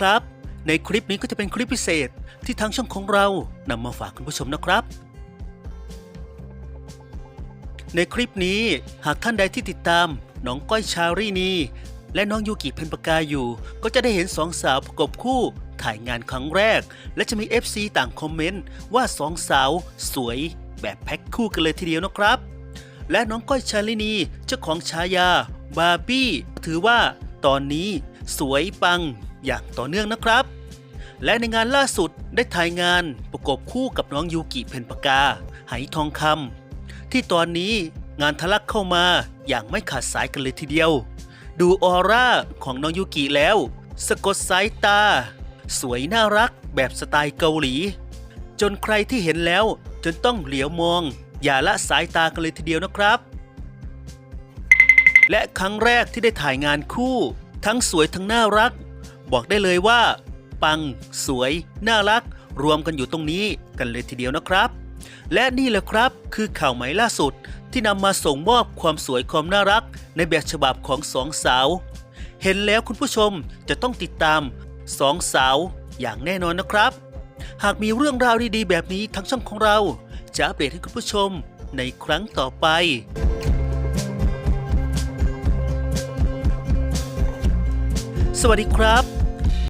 ครับ ในคลิปนี้ก็จะเป็นคลิปพิเศษที่ทางช่องของเรานำมาฝากคุณผู้ชมนะครับ ในคลิปนี้หากท่านใดที่ติดตามน้องก้อยชารีนีและน้องยูกิเพนปากาอยู่ ก็จะได้เห็นสองสาวประกบคู่ถ่ายงานครั้งแรก และจะมี FC ต่างคอมเมนต์ว่าสองสาวสวยแบบแพ็คคู่กันเลยทีเดียวนะครับ และน้องก้อยชาลินีเจ้าของฉายาบาร์บี้ถือว่าตอนนี้สวยปัง อย่างต่อเนื่องนะครับ และในงานล่าสุดได้ถ่ายงานประกบคู่กับน้องยูกิเพนปากา ไหทองคำที่ตอนนี้งานทะลักเข้ามาอย่างไม่ขาดสายกันเลยทีเดียว ดูออร่าของน้องยูกิแล้ว สะกดสายตา สวยน่ารักแบบสไตล์เกาหลี จนใครที่เห็นแล้วจนต้องเหลียวมอง อย่าละสายตากันเลยทีเดียวนะครับ และครั้งแรกที่ได้ถ่ายงานคู่ ทั้งสวยทั้งน่ารัก บอกได้เลยว่า ปัง สวย น่ารัก รวมกันอยู่ตรงนี้กันเลยทีเดียวนะครับ และนี่แหละครับคือข่าวใหม่ล่าสุดที่นำมาส่งมอบความสวยความน่ารัก ในแบบฉบับของสองสาว เห็นแล้วคุณผู้ชมจะต้องติดตามสองสาวอย่างแน่นอนนะครับ หากมีเรื่องราวดีๆแบบนี้ทั้งช่องของเรา จะอัปเดตให้คุณผู้ชมในครั้งต่อไปสวัสดีครับ